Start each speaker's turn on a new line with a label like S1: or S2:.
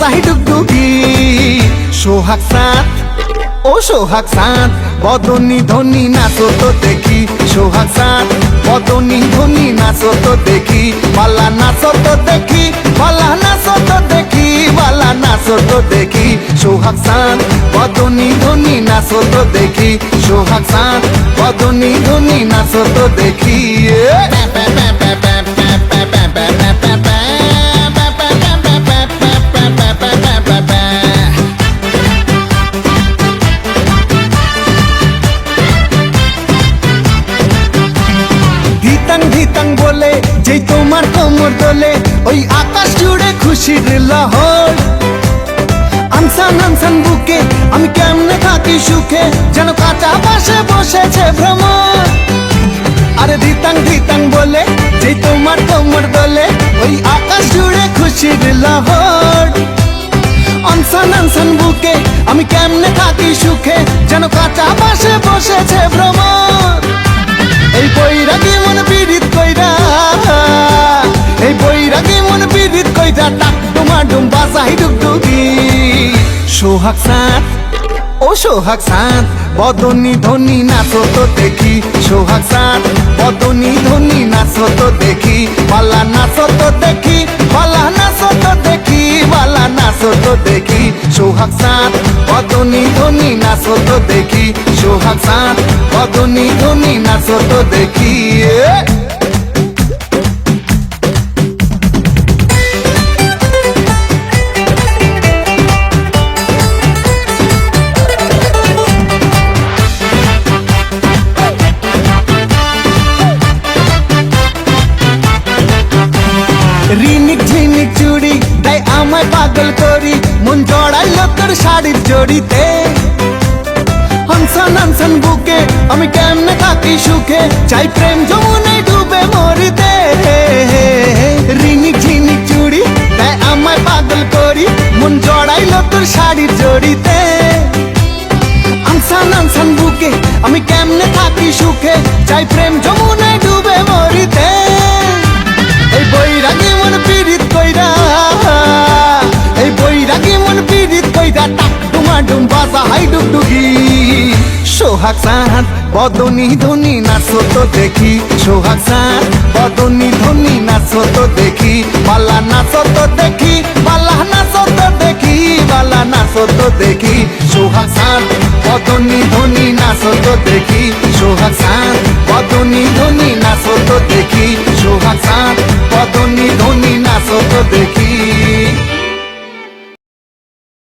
S1: বাজাই ডুগডুগি, সোহাগ সাত, ও সোহাগ সাত, বদনি ধনি নাচো তো দেখি, সোহাগ সাত, বদনি ধনি নাচো তো দেখি, বালা নাচো তো দেখি, বালা নাচো তো দেখি, বালা নাচো তো দেখি, সোহাগ সাত, বদনি ধনি নাচো তো দেখি, সোহাগ সাত, বদনি ধনি নাচো তো দেখি ধিতাং ধিতাং বলে, যেই তোমার কোমর দোলে, ওই আকাশ জুড়ে খুশির লহর। আনসান আনসান বুকে, আমি কেমনে থাকি সুখে, যেন কাঁচা পাশে বসেছে ভ্রমণ আরে ধিতাং ধিতাং বলে, যেই তোমার কোমর দোলে, ওই আকাশ জুড়ে খুশির লহর। আনসান আনসান বুকে, আমি কেমনে থাকি সুখে, যেন কাঁচা পাশে বসেছে ভ্রমণ সোহাগ সাত ও সোহাগ সাত বদনি ধনি নাচো তো দেখি, সোহাগ সাত বদনি ধনি নাচো তো দেখি, বালা নাচো তো দেখি, বালা নাচো তো দেখি, বালা নাচো তো দেখি, সোহাগ সাত বদনি ধনি নাচো তো দেখি, সোহাগ সাত বদনি ধনি নাচো তো দেখি। রিনিক ঝিনিক চুড়ি তাই আমায় পাগল করি। মন জড়াইলো তোর শাড়ির জড়িতে। হনসন হনসন বুকে আমি কেমনে থাকি সুখে? চাই প্রেম যমুনায় ডুবে মরিতে। রিনিক ঝিনিক চুড়ি তাই আমায় পাগল করি। মন জড়াইলো তোর শাড়ির জড়িতে। আনসান আনসান বুকে আমি কেমনে থাকি সুখে? চাই প্রেম যমুনায় টাক ডুমা ডুম বাজা, হাই ডুগডুগি। সোহাগ সাত বদনি ধনি, নাচো তো দেখি। সোহাগ সাত বদনি ধনি, নাচো তো দেখি। বালা নাচো তো দেখি, বালা নাচো তো দেখি, বালা নাচো তো দেখি। সোহাগ সাত বদনি ধনি, নাচো তো দেখি। সোহাগ সাত বদনি ধনি, নাচো তো দেখি। সোহাগ সাত বদনি ধনি, নাচো তো দেখি।